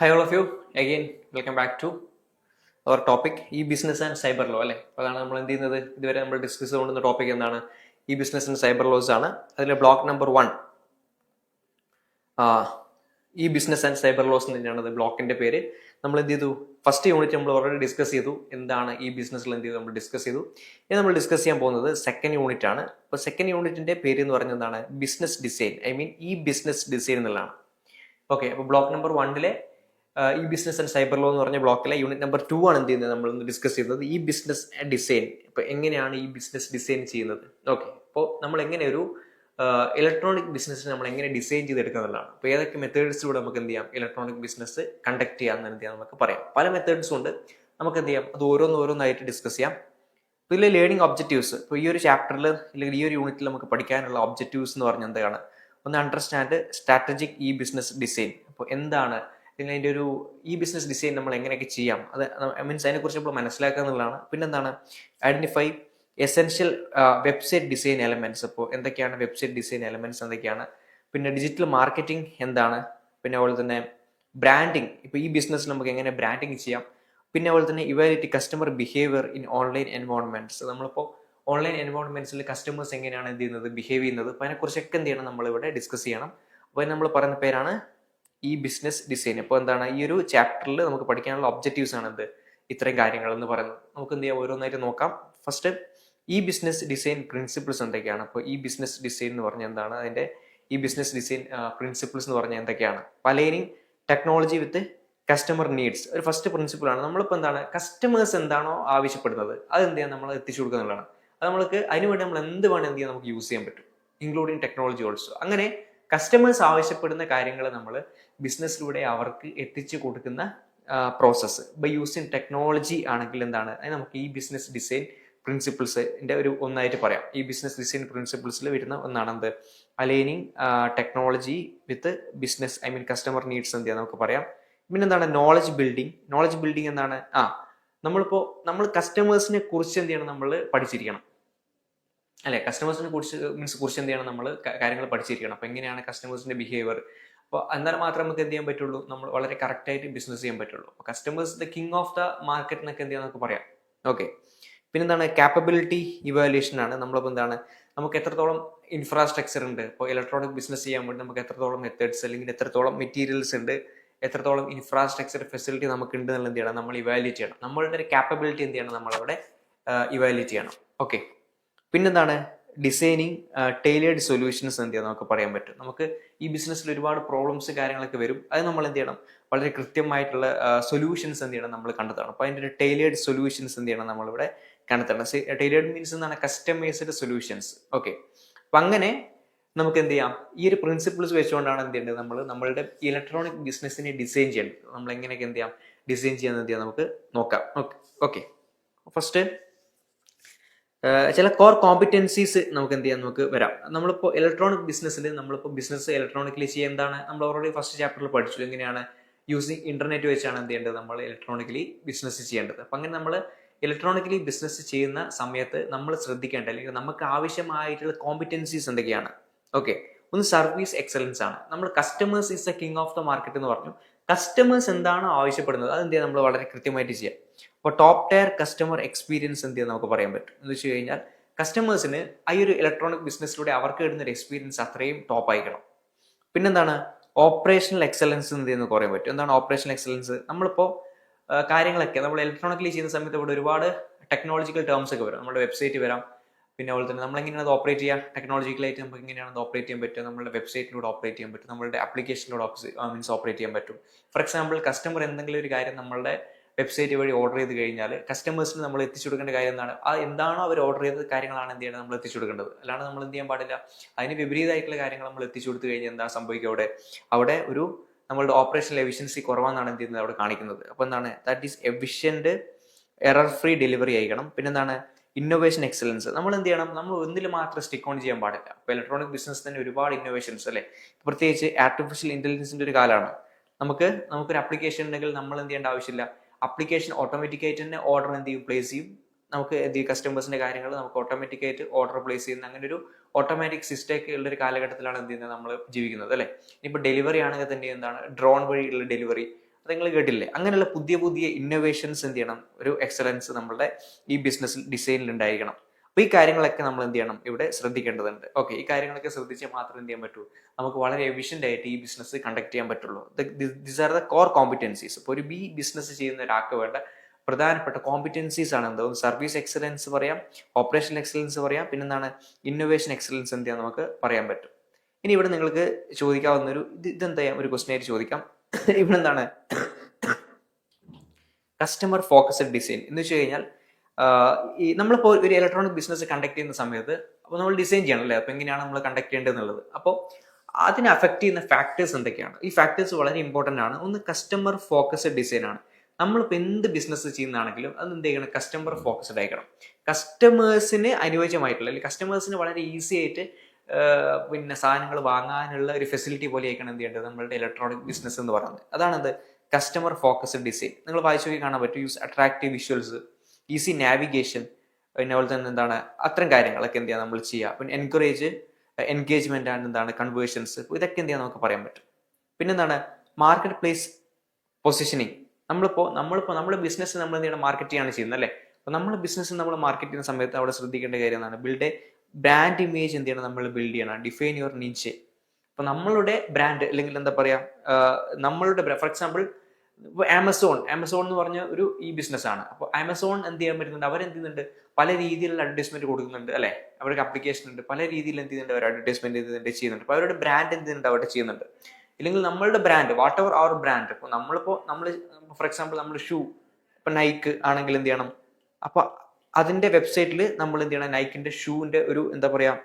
Hi all of you again welcome back to our topic ഈ business and cyber law അല്ലേ? അതാണ് നമ്മൾ എന്ത് ചെയ്യുന്നത്? ഇതുവരെ നമ്മൾ ഡിസ്കസ് ചെയ്തുകൊണ്ടിരുന്ന ടോപ്പിക് എന്താണ്? ഈ ബിസിനസ് ആൻഡ് സൈബർ ലോസ് ആണ്. അതിലെ ബ്ലോക്ക് നമ്പർ വൺ ഈ ബിസിനസ് ആൻഡ് സൈബർ ലോസ് എന്ന് തന്നെയാണ് അത് ബ്ലോക്കിന്റെ പേര്. നമ്മൾ എന്ത് ചെയ്തു? ഫസ്റ്റ് യൂണിറ്റ് നമ്മൾ ഓൾറെഡി ഡിസ്കസ് ചെയ്തു. എന്താണ് ഈ ബിസിനസ്സിൽ എന്ത് ചെയ്തു? നമ്മൾ ഡിസ്കസ് ചെയ്തു. ഇനി നമ്മൾ ഡിസ്കസ് ചെയ്യാൻ പോകുന്നത് സെക്കൻഡ് യൂണിറ്റ് ആണ്. അപ്പോൾ സെക്കൻഡ് യൂണിറ്റിന്റെ പേര് എന്ന് പറഞ്ഞത് എന്താണ്? Business design I mean e business design എന്നുള്ളതാണ് ഓക്കെ അപ്പോൾ ബ്ലോക്ക് നമ്പർ വണ്ണിലെ ഈ ബിസിനസ് ആൻഡ് സൈബർ ലോ എന്ന് പറഞ്ഞ ബ്ലോക്കിലെ യൂണിറ്റ് നമ്പർ ടു ആണ് എന്ത് ചെയ്യുന്നത്? നമ്മൾ ഡിസ്കസ് ചെയ്യുന്നത് ഈ ബിസിനസ് ഡിസൈൻ ഇപ്പൊ എങ്ങനെയാണ് ഈ ബിസിനസ് ഡിസൈൻ ചെയ്യുന്നത്? ഓക്കെ അപ്പോൾ നമ്മൾ എങ്ങനെ ഒരു ഇലക്ട്രോണിക് ബിസിനസ് നമ്മൾ എങ്ങനെ ഡിസൈൻ ചെയ്തെടുക്കുന്നതാണ് അപ്പോൾ ഏതൊക്കെ മെത്തേഡ്സിലൂടെ നമുക്ക് എന്ത് ചെയ്യാം? ഇലക്ട്രോണിക് ബിസിനസ് കണ്ടക്ട് ചെയ്യാമെന്ന് എന്ത് ചെയ്യാം? നമുക്ക് പറയാം. പല മെത്തേഡ്സും ഉണ്ട്. നമുക്ക് എന്ത് ചെയ്യാം? അത് ഓരോന്നോരോന്നായിട്ട് ഡിസ്കസ് ചെയ്യാം. ഇതിലെ ലേണിംഗ് ഒബ്ജക്റ്റീവ്സ് ഇപ്പോൾ ഈ ഒരു ചാപ്റ്ററിൽ അല്ലെങ്കിൽ ഈ ഒരു യൂണിറ്റിൽ നമുക്ക് പഠിക്കാനുള്ള ഒബ്ജക്റ്റീവ്സ് എന്ന് പറഞ്ഞാൽ എന്താണ്? ഒന്ന് understand strategic e business design അപ്പോൾ എന്താണ് അല്ലെങ്കിൽ അതിന്റെ ഒരു ഈ ബിസിനസ് ഡിസൈൻ നമ്മൾ എങ്ങനെയൊക്കെ ചെയ്യാം? അത് മീൻസ് അതിനെക്കുറിച്ച് നമ്മൾ മനസ്സിലാക്കുക എന്നുള്ളതാണ്. പിന്നെന്താണ്? Identify essential website design elements അപ്പോൾ എന്തൊക്കെയാണ് വെബ്സൈറ്റ് ഡിസൈൻ എലമെന്റ്സ് എന്തൊക്കെയാണ്? പിന്നെ ഡിജിറ്റൽ മാർക്കറ്റിംഗ് എന്താണ്? പിന്നെ അതുപോലെ തന്നെ ബ്രാൻഡിങ് ഇപ്പോൾ ഈ ബിസിനസ് നമുക്ക് എങ്ങനെ ബ്രാൻഡിങ് ചെയ്യാം? പിന്നെ അതുപോലെ തന്നെ evaluate customer behaviour in online environments നമ്മളിപ്പോൾ ഓൺലൈൻ എൻവോൺമെന്റ്സിൽ കസ്റ്റമേഴ്സ് എങ്ങനെയാണ് എന്ത് ചെയ്യുന്നത്? ബിഹേവ് ചെയ്യുന്നത്? അപ്പോൾ അതിനെക്കുറിച്ചൊക്കെ എന്ത് ചെയ്യണം? നമ്മളിവിടെ ഡിസ്കസ് ചെയ്യണം. അപ്പോൾ നമ്മൾ പറയുന്ന പേരാണ് ഈ ബിസിനസ് ഡിസൈൻ ഇപ്പോൾ എന്താണ്? ഈ ഒരു ചാപ്റ്ററിൽ നമുക്ക് പഠിക്കാനുള്ള ഒബ്ജക്റ്റീവ്സ് ആണ് എന്ത് ഇത്രയും കാര്യങ്ങൾ എന്ന് പറയുന്നത്. നമുക്ക് എന്ത് ചെയ്യാം? ഓരോന്നായിട്ട് നോക്കാം. ഫസ്റ്റ് ഈ ബിസിനസ് ഡിസൈൻ പ്രിൻസിപ്പിൾസ് എന്തൊക്കെയാണ്? അപ്പോൾ ഈ ബിസിനസ് ഡിസൈൻ എന്ന് പറഞ്ഞാൽ എന്താണ്? അതിന്റെ ഈ ബിസിനസ് ഡിസൈൻ പ്രിൻസിപ്പിൾസ് എന്ന് പറഞ്ഞാൽ എന്തൊക്കെയാണ്? Planning technology with customer needs ഒരു ഫസ്റ്റ് പ്രിൻസിപ്പിൾ ആണ്. നമ്മളിപ്പോൾ എന്താണ്? കസ്റ്റമേഴ്സ് എന്താണോ ആവശ്യപ്പെടുന്നത്. അത് എന്ത് ചെയ്യാൻ നമ്മൾ എത്തിച്ചു കൊടുക്കുക അത് നമ്മൾക്ക് അതിനുവേണ്ടി നമ്മൾ എന്ത് വേണം എന്ത് ചെയ്യാൻ നമുക്ക് യൂസ് ചെയ്യാൻ പറ്റും. ഇൻക്ലൂഡിങ് ടെക്നോളജി ഓൾസോ അങ്ങനെ കസ്റ്റമേഴ്സ് ആവശ്യപ്പെടുന്ന കാര്യങ്ങൾ നമ്മൾ ബിസിനസ്സിലൂടെ അവർക്ക് എത്തിച്ചു കൊടുക്കുന്ന പ്രോസസ്സ് ബൈ യൂസിങ് ടെക്നോളജി ആണെങ്കിൽ എന്താണ്? നമുക്ക് ഈ ബിസിനസ് ഡിസൈൻ പ്രിൻസിപ്പിൾസിന്റെ ഒരു ഒന്നായിട്ട് പറയാം. ഈ ബിസിനസ് ഡിസൈൻ പ്രിൻസിപ്പിൾസിൽ വരുന്ന ഒന്നാണ് എന്ത്? Aligning technology with business I mean customer needs എന്ത് നമുക്ക് പറയാം. പിന്നെ എന്താണ് നോളജ് ബിൽഡിംഗ് നോളജ് ബിൽഡിംഗ് എന്താണ്? ആ നമ്മളിപ്പോൾ നമ്മൾ കസ്റ്റമേഴ്സിനെ കുറിച്ച് എന്ത് ചെയ്യണം? നമ്മൾ പഠിച്ചിരിക്കണം. അല്ലെ കസ്റ്റമേഴ്സിനെ കുറിച്ച് മീൻസ് കുറിച്ച് എന്ത് ചെയ്യണം നമ്മൾ കാര്യങ്ങൾ പഠിച്ചിരിക്കണം. അപ്പൊ എങ്ങനെയാണ് കസ്റ്റമേഴ്സിന്റെ ബിഹേവിയർ അപ്പോൾ എന്നാൽ മാത്രം നമുക്ക് എന്ത് ചെയ്യാൻ പറ്റുള്ളൂ? നമ്മൾ വളരെ കറക്റ്റ് ആയിട്ട് ബിസിനസ് ചെയ്യാൻ പറ്റുള്ളൂ. അപ്പോൾ customers the king of the market എന്നൊക്കെ എന്ത് ചെയ്യാൻ നമുക്ക് പറയാം. ഓക്കെ പിന്നെന്താണ് കാപ്പബിലിറ്റി ഇവാലുവേഷൻ ആണ്. നമ്മളിപ്പോൾ എന്താണ്? നമുക്ക് എത്രത്തോളം ഇൻഫ്രാസ്ട്രക്ചർ ഉണ്ട്? ഇപ്പോൾ ഇലക്ട്രോണിക് ബിസിനസ് ചെയ്യാൻ വേണ്ടി നമുക്ക് എത്രത്തോളം മെത്തേഡ്സ് അല്ലെങ്കിൽ എത്രത്തോളം മെറ്റീരിയൽസ് ഉണ്ട്? എത്രത്തോളം ഇൻഫ്രാസ്ട്രക്ചർ ഫെസിലിറ്റി നമുക്ക് ഉണ്ട് എന്നുള്ള എന്ത് ചെയ്യണം? നമ്മൾ ഇവാലുവേറ്റ് ചെയ്യണം. നമ്മളുടെ ഒരു കാപ്പബിലിറ്റി എന്ത് ചെയ്യണം? നമ്മളവിടെ ഇവാലുവേറ്റ് ചെയ്യണം. ഓക്കെ പിന്നെന്താണ്? ഡിസൈനിങ് ടൈലേഡ് സൊല്യൂഷൻസ് എന്ത് ചെയ്യാം? നമുക്ക് പറയാൻ പറ്റും. നമുക്ക് ഈ ബിസിനസ്സിൽ ഒരുപാട് പ്രോബ്ലംസ് കാര്യങ്ങളൊക്കെ വരും. അത് നമ്മൾ എന്ത് ചെയ്യണം? വളരെ കൃത്യമായിട്ടുള്ള സൊല്യൂഷൻസ് എന്ത് ചെയ്യണം? നമ്മൾ കണ്ടെത്തണം. അപ്പോൾ അതിന്റെ ഒരു ടൈലേഡ് സൊല്യൂഷൻസ് എന്ത് ചെയ്യണം? നമ്മളിവിടെ കണ്ടെത്തണം. ടൈലേഡ് മീൻസ് എന്താണ് കസ്റ്റമൈസ്ഡ് സൊല്യൂഷൻസ് ഓക്കെ അപ്പം അങ്ങനെ നമുക്ക് എന്ത് ചെയ്യാം? ഈ ഒരു പ്രിൻസിപ്പിൾസ് വെച്ചുകൊണ്ടാണ് എന്ത് ചെയ്യേണ്ടത്? നമ്മൾ നമ്മളുടെ ഇലക്ട്രോണിക് ബിസിനസ്സിനെ ഡിസൈൻ ചെയ്യേണ്ടത്. നമ്മൾ എങ്ങനെയൊക്കെ എന്ത് ചെയ്യാം? ഡിസൈൻ ചെയ്യാൻ എന്ത് ചെയ്യാം? നമുക്ക് നോക്കാം. ഓക്കെ ഓക്കെ ഫസ്റ്റ് ചില കോർ കോമ്പിറ്റൻസീസ് നമുക്ക് എന്ത് ചെയ്യാം? നമുക്ക് വരാം. നമ്മളിപ്പോൾ ഇലക്ട്രോണിക് ബിസിനസ്സിൽ നമ്മളിപ്പോൾ ബിസിനസ് ഇലക്ട്രോണിക്കലി ചെയ്യാൻ എന്താണ്? നമ്മൾ ഓൾറെഡി ഫസ്റ്റ് ചാപ്റ്ററിൽ പഠിച്ചു. എങ്ങനെയാണ് യൂസിങ് ഇന്റർനെറ്റ് വെച്ചാണ് എന്ത് ചെയ്യേണ്ടത്? നമ്മൾ ഇലക്ട്രോണിക്കലി ബിസിനസ് ചെയ്യേണ്ടത്. അപ്പം അങ്ങനെ നമ്മൾ ഇലക്ട്രോണിക്കലി ബിസിനസ് ചെയ്യുന്ന സമയത്ത് നമ്മൾ ശ്രദ്ധിക്കേണ്ട അല്ലെങ്കിൽ നമുക്ക് ആവശ്യമായിട്ടുള്ള കോമ്പിറ്റൻസീസ് എന്തൊക്കെയാണ്? ഓക്കെ ഒന്ന് സർവീസ് എക്സലൻസ് ആണ്. നമ്മൾ customers is a king of the market എന്ന് പറഞ്ഞു. കസ്റ്റമേഴ്സ് എന്താണ് ആവശ്യപ്പെടുന്നത്? അത് എന്ത് ചെയ്യാം? നമ്മൾ വളരെ കൃത്യമായിട്ട് ചെയ്യാം. അപ്പോൾ ടോപ്പ് ടയർ കസ്റ്റമർ എക്സ്പീരിയൻസ് എന്ത് നമുക്ക് പറയാൻ പറ്റും. എന്ന് വെച്ച് കഴിഞ്ഞാൽ കസ്റ്റമേഴ്സിന് ആ ഒരു ഇലക്ട്രോണിക് ബിസിനസ്സിലൂടെ അവർക്ക് കിട്ടുന്ന ഒരു എക്സ്പീരിയൻസ് അത്രയും ടോപ്പ് ആയിക്കണം പിന്നെന്താണ്? ഓപ്പറേഷണൽ എക്സലൻസ് എന്ത് എന്ന് പറയാൻ പറ്റും. എന്താണ് ഓപ്പറേഷണൽ എക്സലൻസ് നമ്മളിപ്പോൾ കാര്യങ്ങളൊക്കെ നമ്മൾ ഇലക്ട്രോണിക്കലി ചെയ്യുന്ന സമയത്ത് ഇവിടെ ഒരുപാട് ടെക്നോളജിക്കൽ ടേംസ് ഒക്കെ വരും. നമ്മുടെ വെബ്സൈറ്റ് വരാം. പിന്നെ അതുപോലെ തന്നെ നമ്മൾ എങ്ങനെയാണ് അത് ഓപ്പറേറ്റ് ചെയ്യുക ടെക്നോളജിക്കലായിട്ട് നമുക്ക് എങ്ങനെയാണ് അത് ഓപ്പറേറ്റ് ചെയ്യാൻ പറ്റുക? നമ്മുടെ വെബ്സൈറ്റിലൂടെ ഓപ്പറേറ്റ് ചെയ്യാൻ പറ്റും. നമ്മുടെ ആപ്ലിക്കേഷനിലൂടെ മീൻസ് ഓപ്പറേറ്റ് ചെയ്യാൻ പറ്റും. ഫോർ എക്സാമ്പിൾ കസ്റ്റമർ എന്തെങ്കിലും ഒരു കാര്യം നമ്മളുടെ വെബ്സൈറ്റ് വഴി ഓർഡർ ചെയ്ത് കഴിഞ്ഞാൽ കസ്റ്റമേഴ്സിന് നമ്മൾ എത്തിച്ചു കൊടുക്കേണ്ട കാര്യം എന്താണ്? ആ എന്താണോ അവർ ഓർഡർ ചെയ്ത കാര്യങ്ങളാണ് എന്ത് ചെയ്യേണ്ടത്? നമ്മൾ എത്തിച്ചു കൊടുക്കേണ്ടത്. അല്ലാണ്ട് നമ്മൾ എന്ത് ചെയ്യാൻ പാടില്ല. അതിന് വിപരീതമായിട്ടുള്ള കാര്യങ്ങൾ നമ്മൾ എത്തിച്ചു കൊടുത്തു കഴിഞ്ഞാൽ എന്താ സംഭവിക്കുക അവിടെ? അവിടെ ഒരു നമ്മളുടെ ഓപ്പറേഷൻ എഫിഷ്യൻസി കുറവാണെന്നാണ് എന്ത് ചെയ്യുന്നത് അവിടെ കാണിക്കുന്നത്. അപ്പോൾ എന്താണ്? That is efficient error free delivery ആയിരിക്കണം. പിന്നെന്താണ്? ഇന്നോവേഷൻ എക്സലൻസ് നമ്മൾ എന്ത് ചെയ്യണം? നമ്മൾ ഒന്നിൽ മാത്രം സ്റ്റിക്ക് ഓൺ ചെയ്യാൻ പാടില്ല. അപ്പോൾ ഇലക്ട്രോണിക് ബിസിനസ് തന്നെ ഒരുപാട് ഇന്നോവേഷൻസ് അല്ലേ? പ്രത്യേകിച്ച് ആർട്ടിഫിഷ്യൽ ഇന്റലിജൻസിന്റെ ഒരു കാലമാണ്. നമുക്ക് നമുക്കൊരു ആപ്ലിക്കേഷൻ ഉണ്ടെങ്കിൽ നമ്മൾ എന്ത് ചെയ്യേണ്ട ആവശ്യമില്ല. ആപ്ലിക്കേഷൻ ഓട്ടോമാറ്റിക്കായിട്ട് തന്നെ ഓർഡർ എന്ത് ചെയ്യും? പ്ലേസ് ചെയ്യും. നമുക്ക് എന്ത് ചെയ്യും? കസ്റ്റമേഴ്സിന്റെ കാര്യങ്ങൾ നമുക്ക് ഓട്ടോമാറ്റിക്കായിട്ട് ഓർഡർ പ്ലേസ് ചെയ്യുന്ന അങ്ങനെ ഒരു ഓട്ടോമാറ്റിക് സിസ്റ്റമൊക്കെ ഉള്ള ഒരു കാലഘട്ടത്തിലാണ് എന്ത് ചെയ്യുന്നത് നമ്മൾ ജീവിക്കുന്നത് അല്ലേ? ഇനിയിപ്പോൾ ഡെലിവറി ആണെങ്കിൽ തന്നെ എന്താണ്? ഡ്രോൺ വഴിയുള്ള ഡെലിവറി അത് നിങ്ങൾ കേട്ടില്ലേ? അങ്ങനെയുള്ള പുതിയ പുതിയ ഇന്നോവേഷൻസ് എന്ത് ചെയ്യണം? ഒരു എക്സലൻസ് നമ്മളുടെ ഈ ബിസിനസ് ഡിസൈനിൽ ഉണ്ടായിരിക്കണം. അപ്പൊ ഈ കാര്യങ്ങളൊക്കെ നമ്മൾ എന്ത് ചെയ്യണം? ഇവിടെ ശ്രദ്ധിക്കേണ്ടതുണ്ട്. ഓക്കെ ഈ കാര്യങ്ങളൊക്കെ ശ്രദ്ധിച്ചാൽ മാത്രം എന്ത് ചെയ്യാൻ പറ്റൂ? നമുക്ക് വളരെ എഫിഷ്യന്റ് ആയിട്ട് ഈ ബിസിനസ് കണ്ടക്ട് ചെയ്യാൻ പറ്റുള്ളൂ. This are the core competencies ഇപ്പോൾ ഒരു ബി ബിസിനസ് ചെയ്യുന്ന ഒരാൾക്ക് വേണ്ട പ്രധാനപ്പെട്ട കോമ്പിറ്റൻസീസ് ആണ് എന്താ സർവീസ് എക്സലൻസ് പറയാം ഓപ്പറേഷൻ എക്സലൻസ് പറയാം പിന്നെന്താണ് ഇന്നോവേഷൻ എക്സലൻസ് എന്ത് ചെയ്യാൻ നമുക്ക് പറയാൻ പറ്റും. ഇനി ഇവിടെ നിങ്ങൾക്ക് ചോദിക്കാവുന്ന ഒരു ഇത് ഇതെന്താ ഒരു ക്വസ്റ്റൻ ആയിട്ട് ചോദിക്കാം. ഇവിടെ എന്താണ്? കസ്റ്റമർ ഫോക്കസ്ഡ് ഡിസൈൻ എന്ന് വെച്ച് കഴിഞ്ഞാൽ ഈ നമ്മളിപ്പോൾ ഒരു ഇലക്ട്രോണിക് ബിസിനസ് കണ്ടക്ട് ചെയ്യുന്ന സമയത്ത് അപ്പോൾ നമ്മൾ ഡിസൈൻ ചെയ്യണം അല്ലേ അപ്പോൾ എങ്ങനെയാണ് നമ്മൾ കണ്ടക്ട് ചെയ്യേണ്ടത് എന്നുള്ളത് അപ്പോൾ അതിനെ അഫക്റ്റ് ചെയ്യുന്ന ഫാക്ടേഴ്സ് എന്തൊക്കെയാണ്? ഈ ഫാക്ടേഴ്സ് വളരെ ഇമ്പോർട്ടന്റ് ആണ്. ഒന്ന് കസ്റ്റമർ ഫോക്കസ്ഡ് ഡിസൈൻ ആണ്. നമ്മളിപ്പോൾ എന്ത് ബിസിനസ് ചെയ്യുന്നതാണെങ്കിലും അത് എന്ത് ചെയ്യണം? കസ്റ്റമർ ഫോക്കസ്ഡ് ആയിരിക്കണം. കസ്റ്റമേഴ്സിന് അനുയോജ്യമായിട്ടുള്ള അല്ലെങ്കിൽ കസ്റ്റമേഴ്സിന് വളരെ ഈസി ആയിട്ട് പിന്നെ സാധനങ്ങൾ വാങ്ങാനുള്ള ഒരു ഫെസിലിറ്റി പോലെ ആയിരിക്കണം എന്ത് ചെയ്യേണ്ടത്? നമ്മളുടെ ഇലക്ട്രോണിക് ബിസിനസ് എന്ന് പറയുന്നത്. അതാണത് കസ്റ്റമർ ഫോക്കസ്ഡ് ഡിസൈൻ നിങ്ങൾ വായിച്ചു നോക്കി കാണാൻ പറ്റും. Use attractive visuals easy navigation പിന്നെ അതുപോലെ തന്നെ എന്താണ് അത്തരം കാര്യങ്ങളൊക്കെ എന്ത് ചെയ്യാം നമ്മൾ ചെയ്യുക പിന്നെ എൻകറേജ് എൻഗേജ്മെന്റ് ആണ് എന്താണ് കൺവേർഷൻസ് ഇതൊക്കെ എന്ത് ചെയ്യാൻ നമുക്ക് പറയാൻ പറ്റും. പിന്നെ എന്താണ് മാർക്കറ്റ് പ്ലേസ് പൊസിഷനിങ് നമ്മളിപ്പോൾ നമ്മളിപ്പോൾ നമ്മൾ ബിസിനസ് നമ്മൾ എന്ത് ചെയ്യണം മാർക്കറ്റ് ചെയ്യാണ് ചെയ്യുന്നത് അല്ലേ? അപ്പോൾ നമ്മൾ ബിസിനസ് നമ്മൾ മാർക്കറ്റ് ചെയ്യുന്ന സമയത്ത് അവിടെ ശ്രദ്ധിക്കേണ്ട കാര്യം എന്താണ് ബിൽഡ് എ ബ്രാൻഡ് ഇമേജ് എന്ത് ചെയ്യണം നമ്മൾ ബിൽഡ് ചെയ്യണം. ഡിഫൈൻ യുവർ നിച്ച് അപ്പോൾ നമ്മളുടെ ബ്രാൻഡ് അല്ലെങ്കിൽ എന്താ പറയാ നമ്മളുടെ ഫോർ എക്സാമ്പിൾ ആമസോൺ ആമസോൺ എന്ന് പറഞ്ഞ ഒരു ഈ ബിസിനസ് ആണ്. അപ്പോൾ ആമസോൺ എന്ത് ചെയ്യാൻ പറ്റുന്നുണ്ട്? അവരെന്ത് ചെയ്യുന്നുണ്ട്? പല രീതിയിലുള്ള അഡ്വർടൈസ്മെന്റ് കൊടുക്കുന്നുണ്ട് അല്ലെ? അവർക്ക് അപ്ലിക്കേഷൻ ഉണ്ട്. പല രീതിയിൽ എന്ത് ചെയ്യുന്നുണ്ട്? അവർ അഡ്വർടൈസ്മെന്റ് ചെയ്യുന്നുണ്ട്? ചെയ്യുന്നുണ്ട്. അപ്പോൾ അവരുടെ ബ്രാൻഡ് എന്ത് ചെയ്യുന്നുണ്ട്? അവിടെ ചെയ്യുന്നുണ്ട്. ഇല്ലെങ്കിൽ നമ്മളുടെ ബ്രാൻഡ് വാട്ട് എവർ അവർ ബ്രാൻഡ് ഇപ്പോൾ നമ്മളിപ്പോൾ നമ്മൾ ഫോർ എക്സാമ്പിൾ നമ്മൾ ഷൂ ഇപ്പം നൈക്ക് ആണെങ്കിൽ എന്ത് ചെയ്യണം? അപ്പോൾ അതിന്റെ വെബ്സൈറ്റിൽ നമ്മൾ എന്ത് ചെയ്യണം? നൈക്കിന്റെ ഷൂവിന്റെ ഒരു എന്താ പറയാ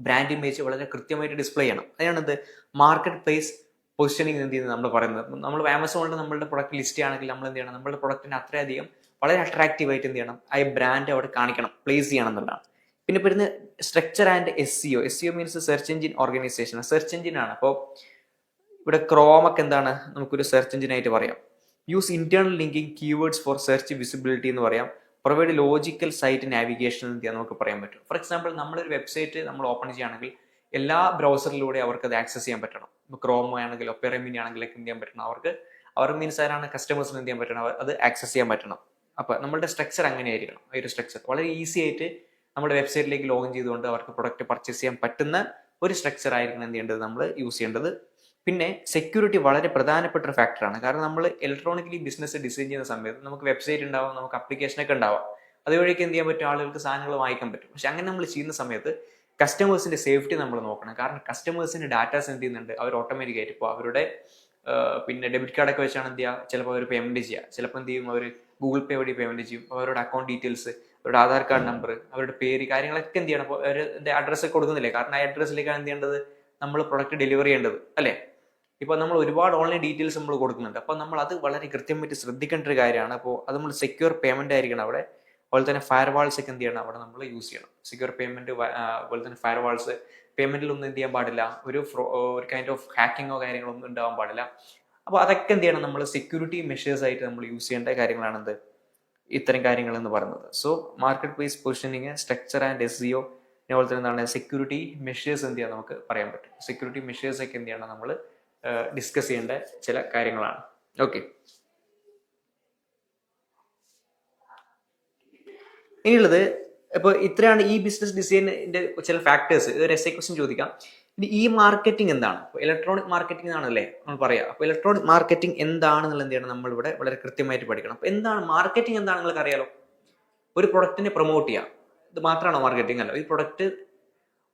ബ്രാൻഡ് ഇമേജ് വളരെ കൃത്യമായിട്ട് ഡിസ്പ്ലേ ചെയ്യണം. അതിനാണ് എന്ത്? മാർക്കറ്റ് പ്ലേസ് പൊസിഷനിങ് എന്ത് ചെയ്യുന്നത് നമ്മൾ പറയുന്നത്? നമ്മൾ ആമസോണിൽ നമ്മളുടെ പ്രൊഡക്റ്റ് ലിസ്റ്റ് ആണെങ്കിൽ നമ്മൾ എന്ത് ചെയ്യണം? നമ്മുടെ പ്രൊഡക്റ്റിന് അത്രയധികം വളരെ അട്രാക്റ്റീവ് ആയിട്ട് എന്ത് ചെയ്യണം? ആ ബ്രാൻഡ് അവിടെ കാണിക്കണം പ്ലേസ് ചെയ്യണം എന്നുള്ളതാണ്. പിന്നെ വരുന്ന structure and S EO S EO means search engine organisation search engine ആണ്. അപ്പോൾ ഇവിടെ ക്രോമൊക്കെ എന്താണ്? നമുക്കൊരു സെർച്ച് എഞ്ചിൻ ആയിട്ട് പറയാം. Use internal linking keywords for search visibility എന്ന് പറയാം. പ്രൊവൈഡ് ലോജിക്കൽ സൈറ്റ് നാവിഗേഷൻ എന്ന് ചെയ്യാൻ നമുക്ക് പറയാൻ പറ്റും. ഫോർ എക്സാമ്പിൾ നമ്മളൊരു വെബ്സൈറ്റ് നമ്മൾ ഓപ്പൺ ചെയ്യുകയാണെങ്കിൽ എല്ലാ ബ്രൗസറിലൂടെ അവർക്ക് അത് ആക്സസ് ചെയ്യാൻ പറ്റണം. ഇപ്പോൾ ക്രോം ആണെങ്കിൽ ഒപ്പേറ മിനി ആണെങ്കിലൊക്കെ എന്ത് ചെയ്യാൻ പറ്റണം? അവർക്ക് അവർ മീൻസ് ആരാണ്? കസ്റ്റമേഴ്സിന് എന്ത് ചെയ്യാൻ പറ്റണം? അത് ആക്സസ് ചെയ്യാൻ പറ്റണം. അപ്പോൾ നമ്മളുടെ സ്ട്രക്ചർ അങ്ങനെ ആയിരിക്കണം ആ ഒരു സ്ട്രക്ചർ വളരെ ഈസി ആയിട്ട് നമ്മുടെ വെബ്സൈറ്റിലേക്ക് ലോഗിൻ ചെയ്തുകൊണ്ട് അവർക്ക് പ്രൊഡക്റ്റ് പർച്ചേസ് ചെയ്യാൻ പറ്റുന്ന ഒരു സ്ട്രക്ചർ ആയിരിക്കണം എന്ത് ചെയ്യേണ്ടത് നമ്മൾ യൂസ് ചെയ്യേണ്ടത്. പിന്നെ സെക്യൂരിറ്റി വളരെ പ്രധാനപ്പെട്ട ഒരു ഫാക്ടറാണ് കാരണം നമ്മൾ ഇലക്ട്രോണിക്കലി ബിസിനസ് ഡിസൈൻ ചെയ്യുന്ന സമയത്ത് നമുക്ക് വെബ്സൈറ്റ് ഉണ്ടാവാം നമുക്ക് അപ്ലിക്കേഷനൊക്കെ ഉണ്ടാവാം. അതുവഴിക്ക് എന്ത് ചെയ്യാൻ പറ്റും? ആളുകൾക്ക് സാധനങ്ങൾ വാങ്ങിക്കാൻ പറ്റും. പക്ഷെ അങ്ങനെ നമ്മൾ ചെയ്യുന്ന സമയത്ത് കസ്റ്റമേഴ്സിന്റെ സേഫ്റ്റി നമ്മൾ നോക്കണം. കാരണം കസ്റ്റമേഴ്സിന്റെ ഡാറ്റാസ് എന്ത് ചെയ്യുന്നുണ്ട്. അവർ ഓട്ടോമാറ്റിക് ആയിട്ട് ഇപ്പോൾ അവരുടെ പിന്നെ ഡെബിറ്റ് കാർഡൊക്കെ വെച്ചാണ് എന്ത് ചെയ്യുക? ചിലപ്പോൾ അവർ പേയ്മെന്റ് ചെയ്യുക. ചിലപ്പോൾ എന്ത് ചെയ്യും? അവർ ഗൂഗിൾ പേ വഴി പേയ്മെന്റ് ചെയ്യും. അവരുടെ അക്കൗണ്ട് ഡീറ്റെയിൽസ് അവരുടെ ആധാർ കാർഡ് നമ്പർ അവരുടെ പേര് കാര്യങ്ങളൊക്കെ എന്ത് ചെയ്യണം? അപ്പോൾ അവരുടെ അഡ്രസ്സ് കൊടുക്കുന്നില്ലേ? കാരണം ആ അഡ്രസ്സിലേക്കാണ് എന്ത് ചെയ്യേണ്ടത്? നമ്മൾ പ്രൊഡക്റ്റ് ഡെലിവറി ചെയ്യേണ്ടത് അല്ലേ? ഇപ്പോൾ നമ്മൾ ഒരുപാട് ഓൺലൈൻ ഡീറ്റെയിൽസ് നമ്മൾ കൊടുക്കുന്നുണ്ട്. അപ്പോൾ നമ്മൾ അത് വളരെ കൃത്യമായിട്ട് ശ്രദ്ധിക്കേണ്ട ഒരു കാര്യമാണ്. അപ്പോൾ അത് നമ്മൾ സെക്യൂർ പേയ്മെന്റ് ആയിരിക്കണം അവിടെ. അതുപോലെ തന്നെ ഫയർ വാൾസ് ഒക്കെ എന്ത് ചെയ്യണം അവിടെ നമ്മൾ യൂസ് ചെയ്യണം. സെക്യൂർ പേയ്മെന്റ് അതുപോലെ തന്നെ ഫയർ വാൾസ് പേയ്മെന്റിൽ ഒന്നും എന്ത് ചെയ്യാൻ പാടില്ല. ഒരു ഒരു കൈൻഡ് ഓഫ് ഹാക്കിങ്ങോ കാര്യങ്ങളോ ഒന്നും ഉണ്ടാവാൻ പാടില്ല. അപ്പോൾ അതൊക്കെ എന്ത് ചെയ്യണം? നമ്മൾ സെക്യൂരിറ്റി മെഷേഴ്സ് ആയിട്ട് നമ്മൾ യൂസ് ചെയ്യേണ്ട കാര്യങ്ങളാണെന്ത് ഇത്തരം കാര്യങ്ങൾ എന്ന് പറയുന്നത്. So marketplace positioning structure and S EO അതുപോലെ തന്നെ എന്താണ്? സെക്യൂരിറ്റി മെഷേഴ്സ് എന്ത് ചെയ്യാൻ നമുക്ക് പറയാൻ പറ്റും. സെക്യൂരിറ്റി മെഷേഴ്സ് ഒക്കെ എന്ത് ചെയ്യണം? നമ്മൾ ഡിസ്കസ് ചെയ്യേണ്ട ചില കാര്യങ്ങളാണ്. ഓക്കെ ഇനിയുള്ളത് ഇപ്പോൾ ഇത്രയാണ് ഈ ബിസിനസ് ഡിസൈനിന്റെ ചില ഫാക്ടേഴ്സ് ഒരു എസ് ക്വസ്റ്റ്യൻ ചോദിക്കാം. ഇനി ഈ മാർക്കറ്റിംഗ് എന്താണ്? ഇലക്ട്രോണിക് മാർക്കറ്റിംഗ് ആണല്ലേ നമ്മൾ പറയാം. അപ്പോൾ ഇലക്ട്രോണിക് മാർക്കറ്റിംഗ് എന്താണെന്നുള്ള എന്ത് ചെയ്യണം നമ്മൾ ഇവിടെ വളരെ കൃത്യമായിട്ട് പഠിക്കണം. അപ്പോൾ എന്താണ് മാർക്കറ്റിംഗ് എന്താണ് നിങ്ങൾക്ക് അറിയാലോ? ഒരു പ്രൊഡക്റ്റിനെ പ്രൊമോട്ട് ചെയ്യാം. ഇത് മാത്രമാണോ മാർക്കറ്റിംഗ് അല്ല. ഈ പ്രൊഡക്റ്റ്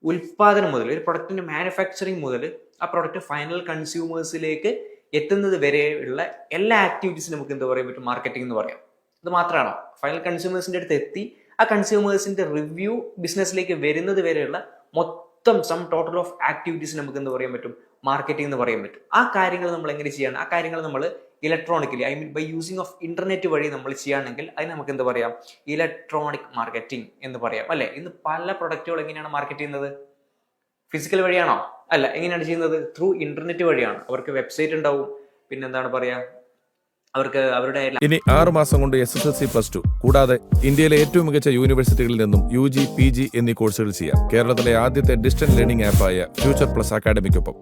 ഉൽപാദനം മുതൽ ഒരു പ്രൊഡക്റ്റിന്റെ മാനുഫാക്ചറിങ് മുതൽ ആ പ്രൊഡക്റ്റ് ഫൈനൽ കൺസ്യൂമേഴ്സിലേക്ക് എത്തുന്നത് വരെയുള്ള എല്ലാ ആക്ടിവിറ്റീസിനും നമുക്ക് എന്താ പറയാൻ പറ്റും? മാർക്കറ്റിംഗ് എന്ന് പറയാം. ഇത് മാത്രമാണോ? ഫൈനൽ കൺസ്യൂമേഴ്സിന്റെ അടുത്ത് എത്തി ആ കൺസ്യൂമേഴ്സിന്റെ റിവ്യൂ ബിസിനസ്സിലേക്ക് വരുന്നത് വരെയുള്ള മൊത്തം സം ടോട്ടൽ ഓഫ് ആക്ടിവിറ്റീസ് നമുക്ക് എന്ത് പറയാൻ പറ്റും? മാർക്കറ്റിംഗ് എന്ന് പറയാൻ പറ്റും. ആ കാര്യങ്ങൾ നമ്മൾ എങ്ങനെ ചെയ്യണം? ആ കാര്യങ്ങൾ നമ്മൾ electronically I mean by using of internet വഴി നമ്മൾ ചെയ്യുകയാണെങ്കിൽ അതിന് നമുക്ക് എന്ത് പറയാം? ഇലക്ട്രോണിക് മാർക്കറ്റിംഗ് എന്ന് പറയാം അല്ലെ? ഇന്ന് പല പ്രൊഡക്റ്റുകൾ എങ്ങനെയാണ് മാർക്കറ്റ് ചെയ്യുന്നത്? ഫിസിക്കൽ വഴിയാണോ? അല്ല എങ്ങനെയാണ് ചെയ്യുന്നത്? ത്രൂ ഇന്റർനെറ്റ് വഴിയാണ്. അവർക്ക് വെബ്സൈറ്റ് ഉണ്ടാവും. പിന്നെന്താണ് പറയാ? അവർക്ക് അവരുടെ ഇനി ആറ് മാസം കൊണ്ട് S S L C plus two കൂടാതെ ഇന്ത്യയിലെ ഏറ്റവും മികച്ച യൂണിവേഴ്സിറ്റികളിൽ നിന്നും യു ജി പി ജി എന്നീ കോഴ്സുകൾ ചെയ്യാം. കേരളത്തിലെ ആദ്യത്തെ ഡിസ്റ്റൻസ് ലേണിംഗ് ആപ്പായ ഫ്യൂച്ചർ പ്ലസ് അക്കാഡമിക്കൊപ്പം